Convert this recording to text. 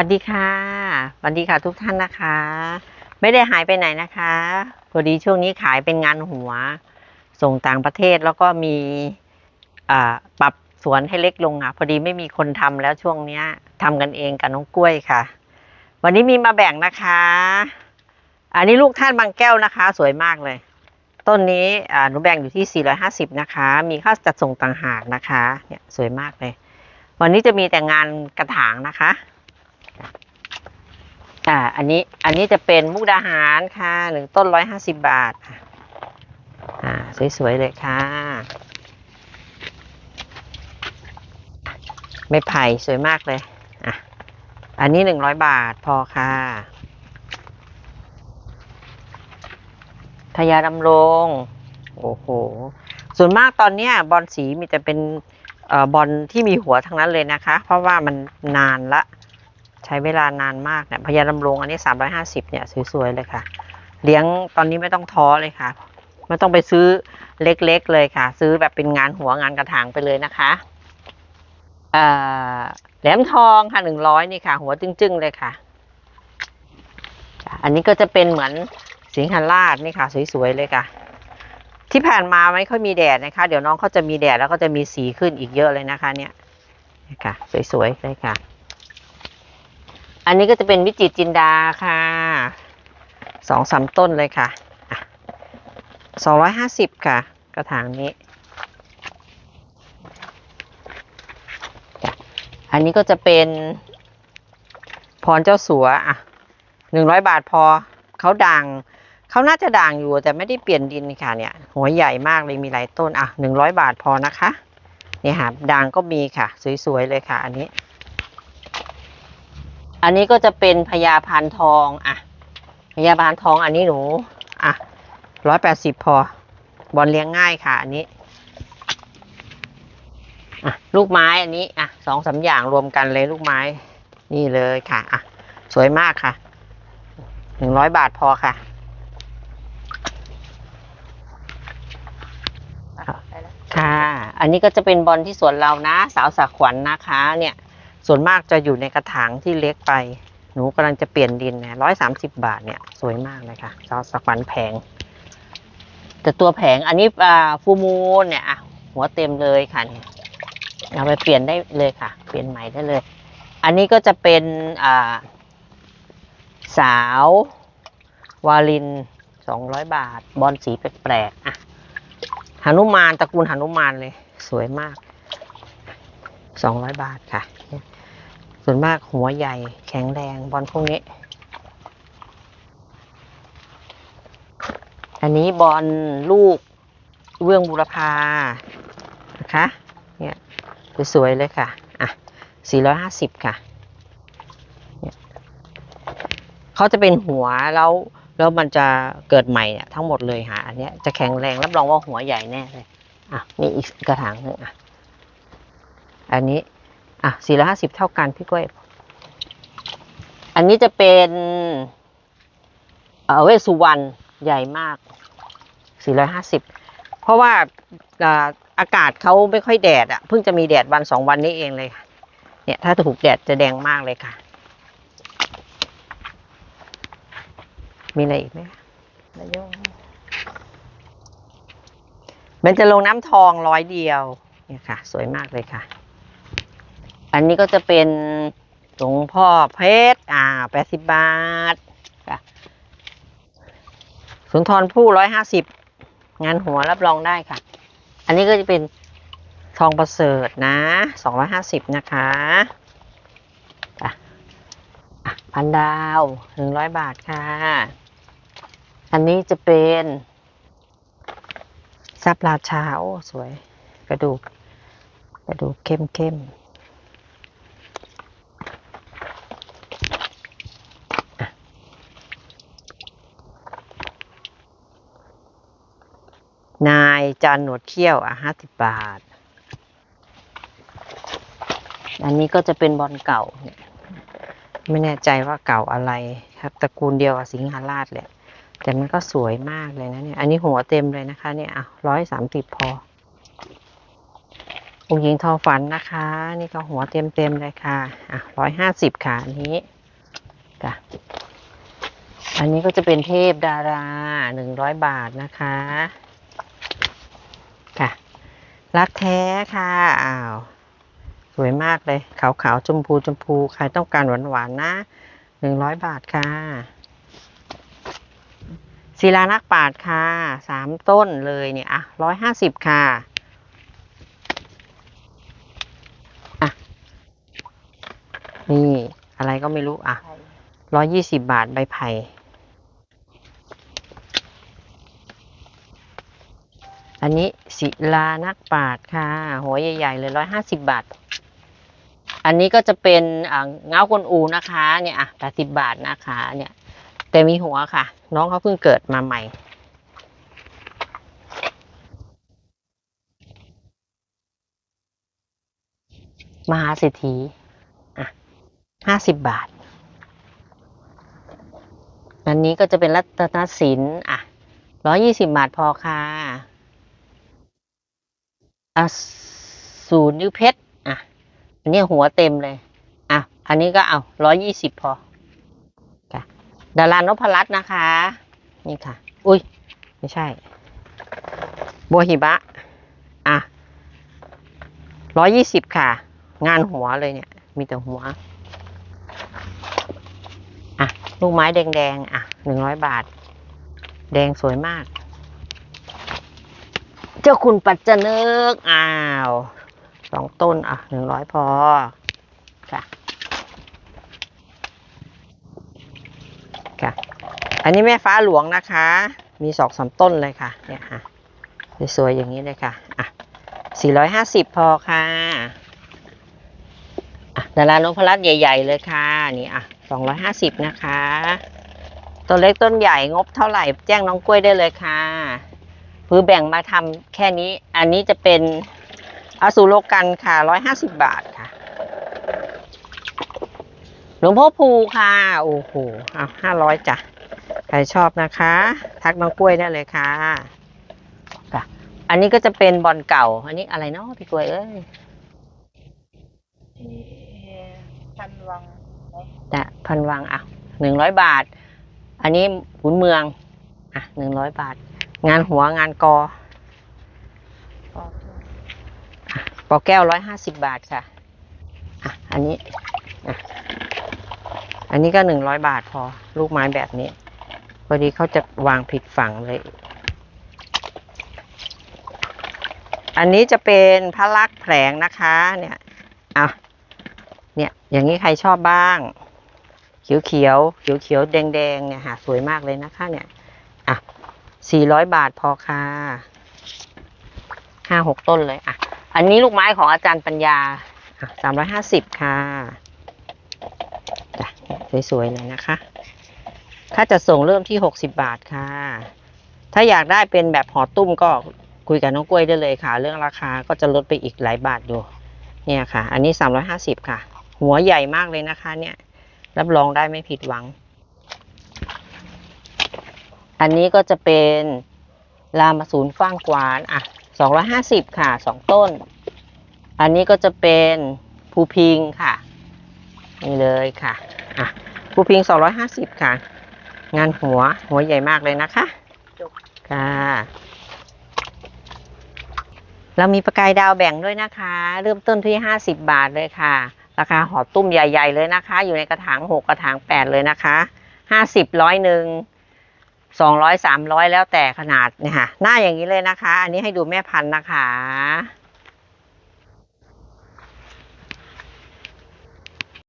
วัสดีค่ะสวัสดีค่ะทุกท่านนะคะ ไม่ได้หายไปไหนนะคะพอดีช่วงนี้ขายเป็นงานหัว ส่งต่างประเทศแล้วก็มีปรับสวนให้เล็กลงอะ พอดีไม่มีคนทำแล้วช่วงเนี้ยทำกันเองกับน้องกล้วยค่ะ วันนี้มีมาแบ่งนะคะ อันนี้ลูกท่านบางแก้วนะคะ สวยมากเลย ต้นนี้หนูแบ่งอยู่ที่ 450 นะคะ มีค่าจัดส่งต่างหากนะคะ เนี่ยสวยมากเลย วันนี้จะมีแต่งานกระถางนะคะ อ่า อันนี้ อันนี้จะเป็นมุกดาหารค่ะหนึ่งต้นร้อยห้าสิบบาทค่ะ อ่า สวยๆเลยค่ะ ไม่ไผ่สวยมากเลย อะ อันนี้หนึ่งร้อยบาทพอค่ะพญาดำรงโอ้โห ส่วนมากตอนเนี้ยบอลสีมีแต่เป็นเอ่อบอลที่มีหัวทั้งนั้นเลยนะคะ เพราะว่ามันนานละ ใช้เวลานานมากเนี่ยพญาดำรงอันนี้สามร้อยห้าสิบเนี่ยสวยๆเลยค่ะ เลี้ยงตอนนี้ไม่ต้องท้อเลยค่ะ ไม่ต้องไปซื้อเล็กๆเลยค่ะ ซื้อแบบเป็นงานหัวงานกระถางไปเลยนะคะแหลมทองค่ะหนึ่งร้อยนี่ค่ะ หัวจึ้งๆเลยค่ะ อันนี้ก็จะเป็นเหมือนสิงหราชนี่ค่ะ สวยๆเลยค่ะ ที่ผ่านมาไม่ค่อยมีแดดนะคะ เดี๋ยวน้องเขาจะมีแดดแล้วก็จะมีสีขึ้นอีกเยอะเลยนะคะ เนี่ยค่ะ สวยๆเลยค่ะ อันนี้ก็จะเป็นวิจิตจินดาค่ะสองสามต้นเลยค่ะสองร้อยห้าสิบค่ะ กระถางนี้ อันนี้ก็จะเป็นพรเจ้าสัวอะหนึ่งร้อยบาทพอเขาด่างเขาน่าจะด่างอยู่แต่ไม่ได้เปลี่ยนดินค่ะเนี่ย หัวใหญ่มากเลยมีหลายต้นอะหนึ่งร้อยบาทพอนะคะ เนี่ยค่ะด่างก็มีค่ะ สวยๆเลยค่ะ อันนี้ อันนี้ก็จะเป็นพญาพานทองอะพญาพานทองอันนี้หนูอะร้อยแปดสิบพอบอลเลี้ยงง่ายค่ะ อันนี้อะลูกไม้อันนี้อะสองสามอย่างรวมกันเลยลูกไม้ นี่เลยค่ะอะสวยมากค่ะหนึ่งร้อยบาทพอค่ะค่ะ อันนี้ก็จะเป็นบอลที่สวนเรานะ สาวสักขวัญนะคะ เนี่ย ส่วนมากจะอยู่ในกระถางที่เล็กไป หนูกำลังจะเปลี่ยนดินนี่ยร้อยสามสิบาทเนี่ยสวยมากเลยค่ะซอสสักวันแพงแต่ตัวแผงอันนี้อ่าฟูมูลเนี่ยหัวเต็มเลยค่ะเนี่ยเอาไปเปลี่ยนได้เลยค่ะ เปลี่ยนใหม่ได้เลย อันนี้ก็จะเป็นอ่าสาว วาลินสองร้อยบาท บอลสีแปลกๆอะหนุมานตระกูลหนุมานเลย สวยมากสองร้อยบาทค่ะ ส่วนมากหัวใหญ่แข็งแรงบอลพวกนี้ อันนี้บอลลูกเวืองบุรพานะคะ เนี่ยสวยๆเลยค่ะ อะ 450 ค่ะเนี่ยเขาจะเป็นหัวแล้วแล้วมันจะเกิดใหม่เนี่ยทั้งหมดเลยค่ะอันเนี้ยจะแข็งแรงรับรองว่าหัวใหญ่แน่เลย อะมีอีกกระถางหนึ่งอะ อันนี้ อะสี่ร้อยห้าสิบเท่ากันพี่กล้วยอันนี้จะเป็นเอเวสุวรรณใหญ่มากสี่ร้อยห้าสิบเพราะว่าอากาศเขาไม่ค่อยแดดอะ เพิ่งจะมีแดดวันสองวันนี้เองเลยเนี่ย ถ้าถูกแดดจะแดงมากเลยค่ะ มีอะไรอีกไหมนายงมันจะลงน้ำทองร้อยเดียว เนี่ยค่ะ สวยมากเลยค่ะ อันนี้ก็จะเป็นหลวงพ่อเพชร อ่าแปดสิบบาทค่ะสุนทรผู้ร้อยห้าสิบงานหัวรับรองได้ค่ะ อันนี้ก็จะเป็นทองประเสริฐนะสองร้อยห้าสิบนะคะอะพันดาวหนึ่งร้อยบาทค่ะ อันนี้จะเป็นซับราชาโอ้สวย กระดูก กระดูกเข้มเข้ม นายจานหนวดเขี้ยวอะห้าสิบบาท อันนี้ก็จะเป็นบอลเก่าเนี่ยไม่แน่ใจว่าเก่าอะไรครับตระกูลเดียวกับสิงหราชเลยแต่มันก็สวยมากเลยนะเนี่ย อันนี้หัวเต็มเลยนะคะ เนี่ยอะร้อยสามสิบพอองค์หญิงทอฝันนะคะ นี่ก็หัวเต็มเต็มๆเลยค่ะอะร้อยห้าสิบค่ะอันนี้ค่ะอันนี้ก็จะเป็นเทพดาราหนึ่งร้อยบาทนะคะ ค่ะ รักแท้ค่ะอ้าวสวยมากเลย ขาวๆชมพูชมพูใครต้องการหวานๆนะหนึ่งร้อยบาทค่ะศิลานักปาดค่ะสามต้นเลยเนี่ยอะร้อยห้าสิบค่ะอะนี่อะไรก็ไม่รู้อะร้อยยี่สิบบาทใบไผ่ อันนี้ศิลานักปราดค่ะ หัวใหญ่ ๆ เลยร้อยห้าสิบบาท อันนี้ก็จะเป็นเงากนอูนะคะเนี่ยอะแปดสิบบาทนะคะเนี่ย แต่มีหัวค่ะ น้องเขาเพิ่งเกิดมาใหม่ มหาเศรษฐีอะห้าสิบบาท อันนี้ก็จะเป็นรัตนศิลป์อะร้อยี่สิบบาทพอค่ะ อะศูนย์นิ้วเพชรอะ อันนี้หัวเต็มเลย อะ อันนี้ก็เอาร้อยี่สิบพอค่ะดารานพรัตน์นะคะ นี่ค่ะ อุ้ย ไม่ใช่ บัวหิบะ อะร้อยี่สิบค่ะ งานหัวเลยเนี่ย มีแต่หัว อะ ลูกไม้แดงๆ อะหนึ่งร้อยบาท แดงสวยมาก จ้าคุณปัจจนึก อ้าว สองต้น อะหนึ่งร้อยพอ ค่ะ ค่ะ อันนี้แม่ฟ้าหลวงนะคะ มีสองสามต้นเลยค่ะ เนี่ยค่ะ สวยๆอย่างนี้เลยค่ะ อะสี่ร้อยห้าสิบพอค่ะอะดารานพรัตน์ใหญ่ ๆ เลยค่ะ นี่อะสองร้อยห้าสิบนะคะต้นเล็กต้นใหญ่งบเท่าไหร่แจ้งน้องกล้วยได้เลยค่ะ คือแบ่งมาทำแค่นี้ อันนี้จะเป็นอสูโลกันค่ะร้อยห้าสิบบาทค่ะ หลวงพ่อภูค่ะ โอ้โหอะห้าร้อยจ้ะ ใครชอบนะคะ ทักน้องกล้วยได้เลยค่ะค่ะ อันนี้ก็จะเป็นบอลเก่า อันนี้อะไรเนาะพี่กล้วยเอ้ยพันวังไหมนะพันวังอะหนึ่งร้อยบาท อันนี้ขุนเมือง อะหนึ่งร้อยบาท งานหัวงานกอปอแก้วร้อยห้าสิบบาทค่ะ อะ อันนี้อะอันนี้ก็หนึ่งร้อยบาทพอ ลูกไม้แบบนี้พอดีเขาจะวางผิดฝั่งเลย อันนี้จะเป็นพระลักษมณ์แผลงนะคะ เนี่ยอะเนี่ย อย่างนี้ใครชอบบ้าง เขียวเขียวเขียวเขียวแดงแดงเนี่ยหาสวยมากเลยนะคะ เนี่ย สี่ร้อยบาทพอค่ะห้าหกต้นเลยอะ อันนี้ลูกไม้ของอาจารย์ปัญญาสามร้อยห้าสิบค่ะสวยๆเลยนะคะ ถ้าจะส่งเริ่มที่หกสิบบาทค่ะ ถ้าอยากได้เป็นแบบห่อตุ้มก็คุยกับน้องกล้วยได้เลยค่ะ เรื่องราคาก็จะลดไปอีกหลายบาทอยู่ เนี่ยค่ะ อันนี้สามร้อยห้าสิบค่ะ หัวใหญ่มากเลยนะคะ เนี่ย รับรองได้ไม่ผิดหวัง อันนี้ก็จะเป็นลามาสูนฟ้างกวานอะสองร้อยห้าสิบค่ะสองต้น อันนี้ก็จะเป็นภูพิงค่ะ นี่เลยค่ะอะภูพิงสองร้อยห้าสิบค่ะ งานหัวหัวใหญ่มากเลยนะคะค่ะเรามีประกายดาวแบ่งด้วยนะคะ เริ่มต้นที่ห้าสิบบาทเลยค่ะ ราคาห่อตุ้มใหญ่ ๆ เลยนะคะ อยู่ในกระถางหกกระถางแปดเลยนะคะห้าสิบร้อยหนึ่ง สองร้อยสามร้อยแล้วแต่ขนาดเนี่ยค่ะหน้าอย่างนี้เลยนะคะ อันนี้ให้ดูแม่พันธุ์นะคะ